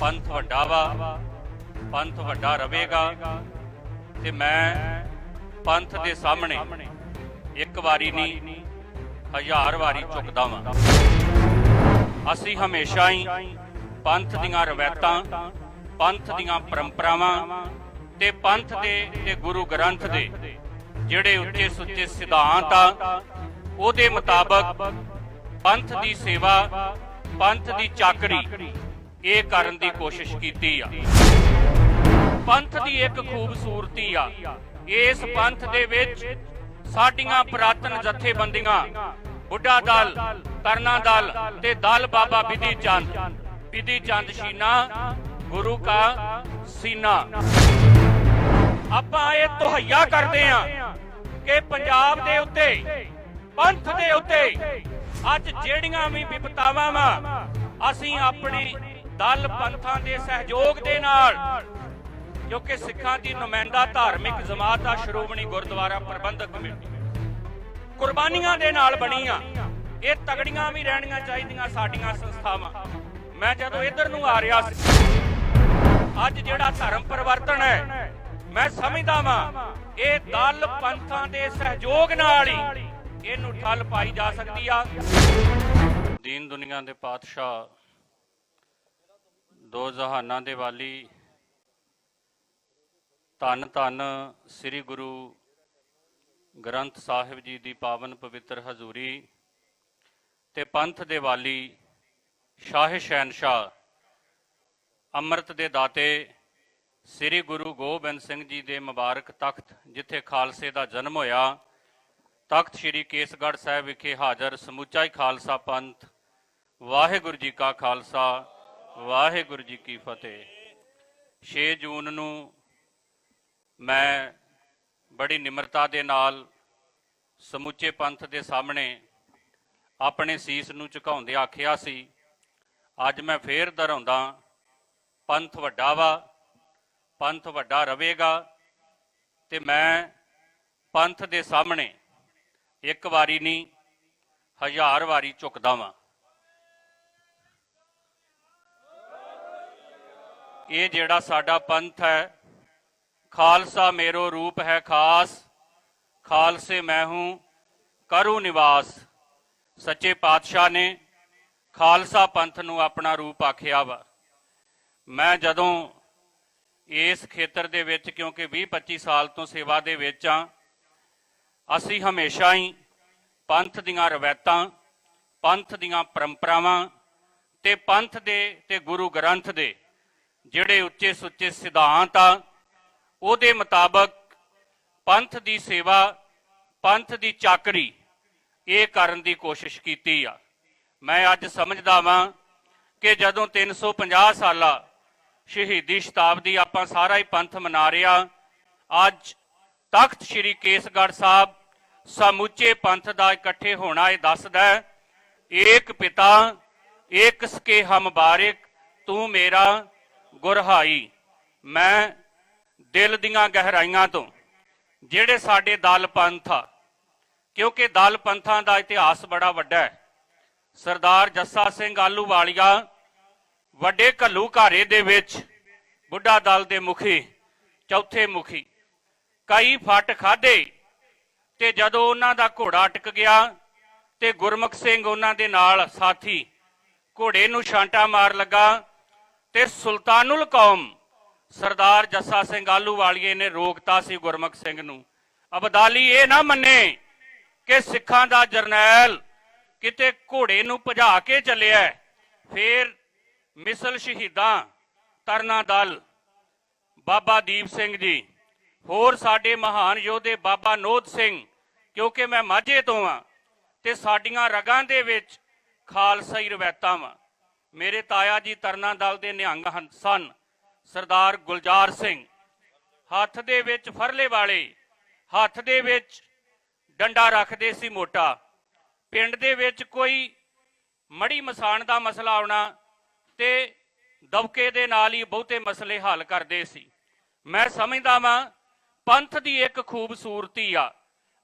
ਪੰਥ ਵੱਡਾ ਵਾ, ਪੰਥ ਵੱਡਾ ਰਹੇਗਾ ਤੇ ਮੈਂ ਪੰਥ ਦੇ ਸਾਹਮਣੇ ਇੱਕ ਵਾਰੀ ਨਹੀਂ, ਹਜ਼ਾਰ ਵਾਰੀ ਝੁਕਦਾ ਵਾਂ। ਅਸੀਂ ਹਮੇਸ਼ਾ ਹੀ ਪੰਥ ਦੀਆਂ ਰਵਾਇਤਾਂ, ਪੰਥ ਦੀਆਂ ਪਰੰਪਰਾਵਾਂ ਤੇ ਪੰਥ ਦੇ ਤੇ ਗੁਰੂ ਗ੍ਰੰਥ ਦੇ ਜਿਹੜੇ ਉੱਚੇ ਸੁੱਚੇ ਸਿਧਾਂਤ ਆ, ਉਹਦੇ ਮੁਤਾਬਕ ਪੰਥ ਦੀ ਸੇਵਾ, ਪੰਥ ਦੀ ਚਾਕਰੀ ਇਹ ਕਰਨ ਦੀ ਕੋਸ਼ਿਸ਼ ਕੀਤੀ ਆ। ਪੰਥ ਦੀ ਇੱਕ ਖੂਬਸੂਰਤੀ ਆ। ਇਸ ਪੰਥ ਦੇ ਵਿੱਚ ਸਾਡੀਆਂ ਪ੍ਰਾਤਨ ਜਥੇਬੰਦੀਆਂ, ਬੁੱਢਾ ਦਲ, ਤਰਨਾ ਦਲ ਤੇ ਦਲ ਬਾਬਾ ਬਿਧੀ ਚੰਦ ਬਿਧੀ ਚੰਦ ਸ਼ੀਨਾ, ਗੁਰੂ ਕਾ ਸੀਨਾ। ਆਪਾਂ ਇਹ ਤੁਹਾਇਆ ਕਰਦੇ ਆ ਕਿ ਪੰਜਾਬ ਦੇ ਉੱਤੇ, ਪੰਥ ਦੇ ਉੱਤੇ ਅੱਜ ਜਿਹੜੀਆਂ ਵੀ ਵਿਪਤਾਵਾਂ ਵਾ, ਅਸੀਂ ਆਪਣੀ ਦਲ ਪੰਥਾਂ ਦੇ ਸਹਿਯੋਗ ਦੇ ਨਾਲ, ਕਿਉਂਕਿ ਸਿੱਖਾਂ ਦੀ ਨੁਮਾਇੰਦਾ ਧਾਰਮਿਕ ਜਮਾਤ ਆ ਸ਼੍ਰੋਮਣੀ ਗੁਰਦੁਆਰਾ ਪ੍ਰਬੰਧਕ ਕਮੇਟੀ। ਕੁਰਬਾਨੀਆਂ ਦੇ ਨਾਲ ਬਣੀ ਆ ਇਹ ਤਗੜੀਆਂ ਵੀ ਰਹਿਣੀਆਂ ਚਾਹੀਦੀਆਂ ਸਾਡੀਆਂ ਸੰਸਥਾਵਾਂ। ਮੈਂ ਜਦੋਂ ਇੱਧਰ ਨੂੰ ਆ ਰਿਹਾ ਸੀ, ਅੱਜ ਜਿਹੜਾ ਧਰਮ ਪਰਿਵਰਤਨ ਹੈ, ਮੈਂ ਸਮਝਦਾ ਵਾਂ, ਇਹ ਦਲ ਪੰਥਾਂ ਦੇ ਸਹਿਯੋਗ ਨਾਲ ਹੀ ਇਹਨੂੰ ਠੱਲ ਪਾਈ ਜਾ ਸਕਦੀ ਆ। ਦੀਨ ਦੁਨੀਆ ਦੇ ਪਾਤਸ਼ਾਹ ਦੋ ਜਹਾਨਾਂ ਦੇ ਵਾਲੀ ਧੰਨ ਧੰਨ ਸ੍ਰੀ ਗੁਰੂ ਗ੍ਰੰਥ ਸਾਹਿਬ ਜੀ ਦੀ ਪਾਵਨ ਪਵਿੱਤਰ ਹਜ਼ੂਰੀ ਤੇ ਪੰਥ ਦੇ ਵਾਲੀ ਸ਼ਾਹ ਸ਼ਹਿਨਸ਼ਾਹ ਅੰਮ੍ਰਿਤ ਦੇ ਦਾਤੇ ਸ੍ਰੀ ਗੁਰੂ ਗੋਬਿੰਦ ਸਿੰਘ ਜੀ ਦੇ ਮੁਬਾਰਕ ਤਖਤ, ਜਿੱਥੇ ਖਾਲਸੇ ਦਾ ਜਨਮ ਹੋਇਆ। ਤਖਤ ਸ੍ਰੀ ਕੇਸਗੜ੍ਹ ਸਾਹਿਬ ਵਿਖੇ ਹਾਜ਼ਰ ਸਮੁੱਚਾ ਹੀ ਖਾਲਸਾ ਪੰਥ, ਵਾਹਿਗੁਰੂ ਜੀ ਕਾ ਖਾਲਸਾ ਵਾਹਿਗੁਰੂ ਜੀ ਕੀ ਫਤਿਹ। 6 ਜੂਨ ਨੂੰ ਮੈਂ ਬੜੀ ਨਿਮਰਤਾ ਦੇ ਨਾਲ ਸਮੁੱਚੇ ਪੰਥ ਦੇ ਸਾਹਮਣੇ ਆਪਣੇ ਸੀਸ ਨੂੰ ਝੁਕਾਉਂਦੇ ਆਖਿਆ ਸੀ। ਅੱਜ ਮੈਂ ਫੇਰ ਦੁਹਰਾਉਂਦਾ, ਪੰਥ ਵੱਡਾ ਵਾ, ਪੰਥ ਵੱਡਾ ਰਵੇਗਾ ਤੇ ਮੈਂ ਪੰਥ ਦੇ ਸਾਹਮਣੇ ਇੱਕ ਵਾਰੀ ਨਹੀਂ, ਹਜ਼ਾਰ ਵਾਰੀ ਝੁਕਦਾ ਵਾਂ। ਇਹ ਜਿਹੜਾ ਸਾਡਾ ਪੰਥ ਹੈ, ਖਾਲਸਾ ਮੇਰੋ ਰੂਪ ਹੈ ਖਾਸ, ਖਾਲਸੇ ਮੈਂ ਹੂੰ, ਕਰੂ ਨਿਵਾਸ। ਸੱਚੇ ਪਾਤਸ਼ਾਹ ਨੇ ਖਾਲਸਾ ਪੰਥ ਨੂੰ ਆਪਣਾ ਰੂਪ ਆਖਿਆ ਵਾ। ਮੈਂ ਜਦੋਂ ਇਸ ਖੇਤਰ ਦੇ ਵਿੱਚ, ਕਿਉਂਕਿ 20 25 ਸਾਲ ਤੋਂ ਸੇਵਾ ਦੇ ਵਿੱਚ ਆ, ਅਸੀਂ ਹਮੇਸ਼ਾ ਹੀ ਪੰਥ ਦੀਆਂ ਰਵਾਇਤਾਂ, ਪੰਥ ਦੀਆਂ ਪਰੰਪਰਾਵਾਂ ਤੇ ਪੰਥ ਦੇ ਤੇ ਗੁਰੂ ਗ੍ਰੰਥ ਦੇ ਜਿਹੜੇ ਉੱਚੇ ਸੁੱਚੇ ਸਿਧਾਂਤ ਆ, ਉਹਦੇ ਮੁਤਾਬਕ ਪੰਥ ਦੀ ਸੇਵਾ, ਪੰਥ ਦੀ ਚਾਕਰੀ, ਇਹ ਕਰਨ ਦੀ ਕੋਸ਼ਿਸ਼ ਕੀਤੀ ਆ। ਮੈਂ ਅੱਜ ਸਮਝਦਾ ਵਾਂ ਕਿ ਜਦੋਂ 350 ਸਾਲਾ ਸ਼ਹੀਦੀ ਸ਼ਤਾਬਦੀ ਆਪਾਂ ਸਾਰਾ ਹੀ ਪੰਥ ਮਨਾ ਰਿਹਾ ਅੱਜ ਤਖਤ ਸ੍ਰੀ ਕੇਸਗੜ੍ਹ ਸਾਹਿਬ ਸਮੁੱਚੇ ਪੰਥ ਦਾ ਇਕੱਠੇ ਹੋਣਾ ਇਹ ਦੱਸਦਾ ਏਕ ਪਿਤਾ, ਏਕ ਸਕੇ ਹਮ ਬਾਰਿਕ, ਤੂੰ ਮੇਰਾ ਗੁਰਹਾਈ, ਮੈਂ ਦਿਲ ਦੀਆਂ ਗਹਿਰਾਈਆਂ ਤੋਂ, ਜਿਹੜੇ ਸਾਡੇ ਦਲ ਪੰਥ ਆ, ਕਿਉਂਕਿ ਦਲ ਪੰਥਾਂ ਦਾ ਇਤਿਹਾਸ ਬੜਾ ਵੱਡਾ ਹੈ। ਸਰਦਾਰ ਜੱਸਾ ਸਿੰਘ ਆਲੂਵਾਲੀਆ ਵੱਡੇ ਘੱਲੂ ਘਾਰੇ ਦੇ ਵਿੱਚ ਬੁੱਢਾ ਦਲ ਦੇ ਮੁਖੀ, ਚੌਥੇ ਮੁਖੀ, ਕਈ ਫੱਟ ਖਾਦੇ ਤੇ ਜਦੋਂ ਉਹਨਾਂ ਦਾ ਘੋੜਾ ਅਟਕ ਗਿਆ ਤੇ ਗੁਰਮੁਖ ਸਿੰਘ ਉਹਨਾਂ ਦੇ ਨਾਲ ਸਾਥੀ ਘੋੜੇ ਨੂੰ ਛਾਂਟਾ ਮਾਰ ਲੱਗਾ ਤੇ ਸੁਲਤਾਨੁਲ ਕੌਮ ਸਰਦਾਰ ਜੱਸਾ ਸਿੰਘ ਆਲੂ ਵਾਲੀਏ ਨੇ ਰੋਕਤਾ ਸੀ ਗੁਰਮੁਖ ਸਿੰਘ ਨੂੰ ਅਬਦਾਲੀ ਇਹ ਨਾ ਮੰਨੇ ਕਿ ਸਿੱਖਾਂ ਦਾ ਜਰਨੈਲ ਕਿਤੇ ਘੋੜੇ ਨੂੰ ਭਜਾ ਕੇ ਚੱਲਿਆ ਹੈ। ਫੇਰ ਮਿਸਲ ਸ਼ਹੀਦਾਂ ਤਰਨਾ ਦਲ, ਬਾਬਾ ਦੀਪ ਸਿੰਘ ਜੀ, ਹੋਰ ਸਾਡੇ ਮਹਾਨ ਯੋਧੇ ਬਾਬਾ ਨੋਦ ਸਿੰਘ, ਕਿਉਂਕਿ ਮੈਂ ਮਾਝੇ ਤੋਂ ਆ ਤੇ ਸਾਡੀਆਂ ਰਗਾਂ ਦੇ ਵਿੱਚ ਖਾਲਸਾਈ ਰਵਾਇਤਾਂ ਵਾਂ ਮੇਰੇ ਤਾਇਆ ਜੀ ਤਰਨਾ ਦਲ ਦੇ ਨਿਹੰਗ ਹਨ ਸਨ, ਸਰਦਾਰ ਗੁਲਜ਼ਾਰ ਸਿੰਘ। ਹੱਥ ਦੇ ਵਿੱਚ ਫਰਲੇ ਵਾਲੇ, ਹੱਥ ਦੇ ਵਿੱਚ ਡੰਡਾ ਰੱਖਦੇ ਸੀ ਮੋਟਾ। ਪਿੰਡ ਦੇ ਵਿੱਚ ਕੋਈ ਮੜੀ ਮਸਾਣ ਦਾ ਮਸਲਾ ਆਉਣਾ ਤੇ ਦਬਕੇ ਦੇ ਨਾਲ ਹੀ ਬਹੁਤੇ ਮਸਲੇ ਹੱਲ ਕਰਦੇ ਸੀ। ਮੈਂ ਸਮਝਦਾ ਵਾਂ, ਪੰਥ ਦੀ ਇੱਕ ਖੂਬਸੂਰਤੀ ਆ।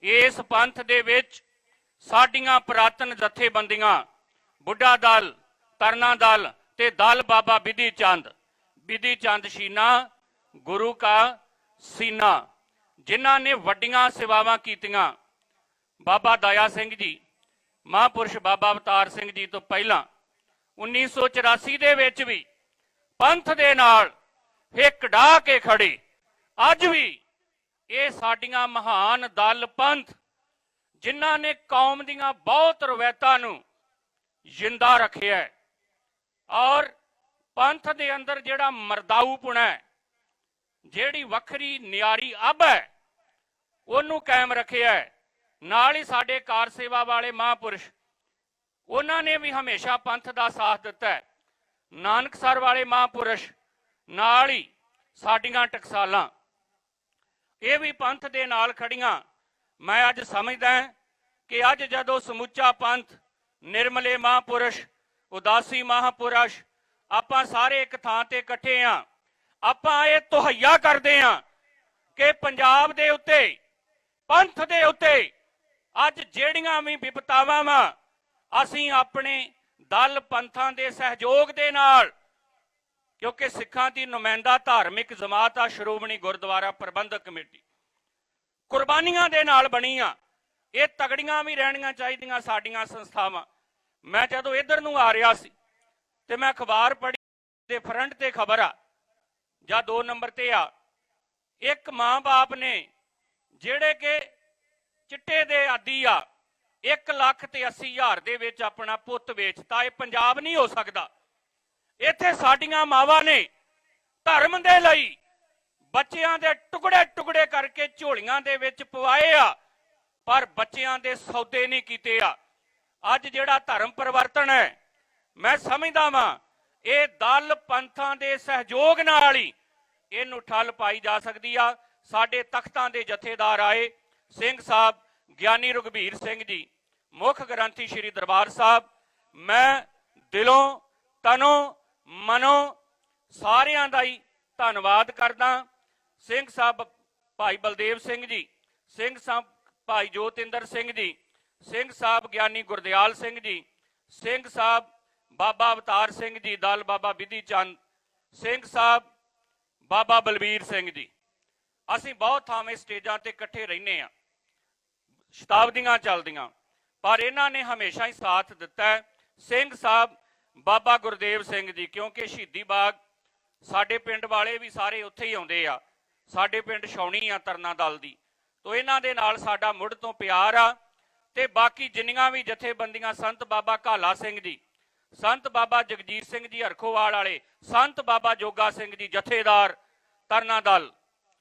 ਇਸ ਪੰਥ ਦੇ ਵਿੱਚ ਸਾਡੀਆਂ ਪ੍ਰਾਤਨ ਜਥੇਬੰਦੀਆਂ, ਬੁੱਢਾ ਦਲ ਤਰਨਾ ਦਲ ਤੇ ਦਲ ਬਾਬਾ ਬਿਧੀ ਚੰਦ। ਬਿਧੀ ਚੰਦ ਸ਼ੀਨਾ, ਗੁਰੂ ਕਾ ਸੀਨਾ, ਜਿਨ੍ਹਾਂ ਨੇ ਵੱਡੀਆਂ ਸੇਵਾਵਾਂ ਕੀਤੀਆਂ। ਬਾਬਾ ਦਇਆ ਸਿੰਘ ਜੀ, ਮਹਾਂਪੁਰਸ਼ ਬਾਬਾ ਅਵਤਾਰ ਸਿੰਘ ਜੀ ਤੋਂ ਪਹਿਲਾਂ 1984 ਦੇ ਵਿੱਚ ਵੀ ਪੰਥ ਦੇ ਨਾਲ ਹਿੱਕ ਢਾ ਕੇ ਖੜੇ ਅੱਜ ਵੀ ਇਹ ਸਾਡੀਆਂ ਮਹਾਨ ਦਲ ਪੰਥ, ਜਿਨ੍ਹਾਂ ਨੇ ਕੌਮ ਦੀਆਂ ਬਹੁਤ ਰਵਾਇਤਾਂ ਨੂੰ ਜਿੰਦਾ ਰੱਖਿਆ ਹੈ। ਔਰ ਪੰਥ ਦੇ ਅੰਦਰ ਜਿਹੜਾ ਮਰਦਾਊਪੁਣਾ ਹੈ, ਜਿਹੜੀ ਵੱਖਰੀ ਨਿਆਰੀ ਅਬ ਹੈ, ਉਹਨੂੰ ਕਾਇਮ ਰੱਖਿਆ ਹੈ। ਨਾਲ ਹੀ ਸਾਡੇ ਕਾਰ ਸੇਵਾ ਵਾਲੇ ਮਹਾਂਪੁਰਸ਼, ਉਹਨਾਂ ਨੇ ਵੀ ਹਮੇਸ਼ਾ ਪੰਥ ਦਾ ਸਾਥ ਦਿੱਤਾ ਹੈ। ਨਾਨਕਸਰ ਵਾਲੇ ਮਹਾਂਪੁਰਸ਼, ਨਾਲ ਹੀ ਸਾਡੀਆਂ ਟਕਸਾਲਾਂ। ਇਹ ਵੀ ਪੰਥ ਦੇ ਨਾਲ ਖੜੀਆਂ ਮੈਂ ਅੱਜ ਸਮਝਦਾ ਕਿ ਅੱਜ ਜਦੋਂ ਸਮੁੱਚਾ ਪੰਥ ਨਿਰਮਲੇ ਮਹਾਂਪੁਰਸ਼ ਉਦਾਸੀ ਮਹਾਂਪੁਰਸ਼, ਆਪਾਂ ਸਾਰੇ ਇੱਕ ਥਾਂ ਤੇ ਇਕੱਠੇ ਆ। ਆਪਾਂ ਇਹ ਤੋਹਈਆ ਕਰਦੇ ਆ ਕਿ ਪੰਜਾਬ ਦੇ ਉੱਤੇ, ਪੰਥ ਦੇ ਉੱਤੇ ਅੱਜ ਜਿਹੜੀਆਂ ਵੀ ਵਿਪਤਾਵਾਂ ਵਾ, ਅਸੀਂ ਆਪਣੇ ਦਲ ਪੰਥਾਂ ਦੇ ਸਹਿਯੋਗ ਦੇ ਨਾਲ, ਕਿਉਂਕਿ ਸਿੱਖਾਂ ਦੀ ਨੁਮਾਇੰਦਾ ਧਾਰਮਿਕ ਜਮਾਤ ਆ ਸ਼੍ਰੋਮਣੀ ਗੁਰਦੁਆਰਾ ਪ੍ਰਬੰਧਕ ਕਮੇਟੀ। ਕੁਰਬਾਨੀਆਂ ਦੇ ਨਾਲ ਬਣੀ ਆ ਇਹ ਤਗੜੀਆਂ ਵੀ ਰਹਿਣੀਆਂ ਚਾਹੀਦੀਆਂ ਸਾਡੀਆਂ ਸੰਸਥਾਵਾਂ। ਮੈਂ ਜਦੋਂ ਇੱਧਰ ਨੂੰ ਆ ਰਿਹਾ ਸੀ ਤੇ ਮੈਂ ਅਖਬਾਰ ਪੜ੍ਹੀ ਦੇ ਫਰੰਟ ਤੇ ਖਬਰ ਆ, ਜਾਂ ਦੋ ਨੰਬਰ ਤੇ ਆ, ਇੱਕ ਮਾਂ-ਬਾਪ ਨੇ ਜਿਹੜੇ ਕਿ ਚਿੱਟੇ ਦੇ ਆਦੀ ਆ 1 ਲੱਖ ਤੇ 80 ਹਜ਼ਾਰ ਦੇ ਵਿੱਚ ਆਪਣਾ ਪੁੱਤ ਵੇਚਤਾ, ਇਹ ਪੰਜਾਬ ਨਹੀਂ ਹੋ ਸਕਦਾ। ਇੱਥੇ ਸਾਡੀਆਂ ਮਾਵਾਂ ਨੇ ਧਰਮ ਦੇ ਲਈ ਬੱਚਿਆਂ ਦੇ ਟੁਕੜੇ ਟੁਕੜੇ ਕਰਕੇ ਝੋਲੀਆਂ ਦੇ ਵਿੱਚ ਪਵਾਏ ਆ, ਪਰ ਬੱਚਿਆਂ ਦੇ ਸੌਦੇ ਨਹੀਂ ਕੀਤੇ ਆ। ਅੱਜ ਜਿਹੜਾ ਧਰਮ ਪਰਿਵਰਤਨ ਹੈ, ਮੈਂ ਸਮਝਦਾ ਵਾਂ, ਇਹ ਦਲ ਪੰਥਾਂ ਦੇ ਸਹਿਯੋਗ ਨਾਲ ਹੀ ਇਹਨੂੰ ਠੱਲ ਪਾਈ ਜਾ ਸਕਦੀ ਆ। ਸਾਡੇ ਤਖਤਾਂ ਦੇ ਜਥੇਦਾਰ ਆਏ, ਸਿੰਘ ਸਾਹਿਬ ਗਿਆਨੀ ਰਘਬੀਰ ਸਿੰਘ ਜੀ, ਮੁੱਖ ਗ੍ਰੰਥੀ ਸ੍ਰੀ ਦਰਬਾਰ ਸਾਹਿਬ, ਮੈਂ ਦਿਲੋਂ, ਤਨੋਂ, ਮਨੋਂ ਸਾਰਿਆਂ ਦਾ ਹੀ ਧੰਨਵਾਦ ਕਰਦਾ। ਸਿੰਘ ਸਾਹਿਬ ਭਾਈ ਬਲਦੇਵ ਸਿੰਘ ਜੀ, ਸਿੰਘ ਸਾਹਿਬ ਭਾਈ ਜੋਤਿੰਦਰ ਸਿੰਘ ਜੀ ਸਿੰਘ ਸਾਹਿਬ ਗਿਆਨੀ ਗੁਰਦਿਆਲ ਸਿੰਘ ਜੀ, ਸਿੰਘ ਸਾਹਿਬ ਬਾਬਾ ਅਵਤਾਰ ਸਿੰਘ ਜੀ, ਦਲ ਬਾਬਾ ਵਿਧੀ ਚੰਦ, ਸਿੰਘ ਸਾਹਿਬ ਬਾਬਾ ਬਲਬੀਰ ਸਿੰਘ ਜੀ। ਅਸੀਂ ਬਹੁਤ ਥਾਵੇਂ ਸਟੇਜਾਂ ਤੇ ਇਕੱਠੇ ਰਹਿੰਦੇ ਆ ਸ਼ਤਾਬਦੀਆਂ ਚੱਲਦੀਆਂ, ਪਰ ਇਹਨਾਂ ਨੇ ਹਮੇਸ਼ਾ ਹੀ ਸਾਥ ਦਿੱਤਾ ਸਿੰਘ ਸਾਹਿਬ ਬਾਬਾ ਗੁਰਦੇਵ ਸਿੰਘ ਜੀ, ਕਿਉਂਕਿ ਸ਼ਹੀਦੀ ਬਾਗ ਸਾਡੇ ਪਿੰਡ ਵਾਲੇ ਵੀ ਸਾਰੇ ਉੱਥੇ ਹੀ ਆਉਂਦੇ ਆ। ਸਾਡੇ ਪਿੰਡ ਛਾਉਣੀ ਆ ਤਰਨਾ ਦਲ ਦੀ। ਤੋ ਇਹਨਾਂ ਦੇ ਨਾਲ ਸਾਡਾ ਮੁੱਢ ਤੋਂ ਪਿਆਰ ਆ। ਤੇ ਬਾਕੀ ਜਿੰਨੀਆਂ ਵੀ ਜਥੇਬੰਦੀਆਂ ਸੰਤ ਬਾਬਾ ਘਾਲਾ ਸਿੰਘ ਜੀ, ਸੰਤ ਬਾਬਾ ਜਗਜੀਤ ਸਿੰਘ ਜੀ ਹਰਖੋਵਾਲ ਵਾਲੇ, ਸੰਤ ਬਾਬਾ ਜੋਗਾ ਸਿੰਘ ਜੀ ਜਥੇਦਾਰ ਤਰਨਾ ਦਲ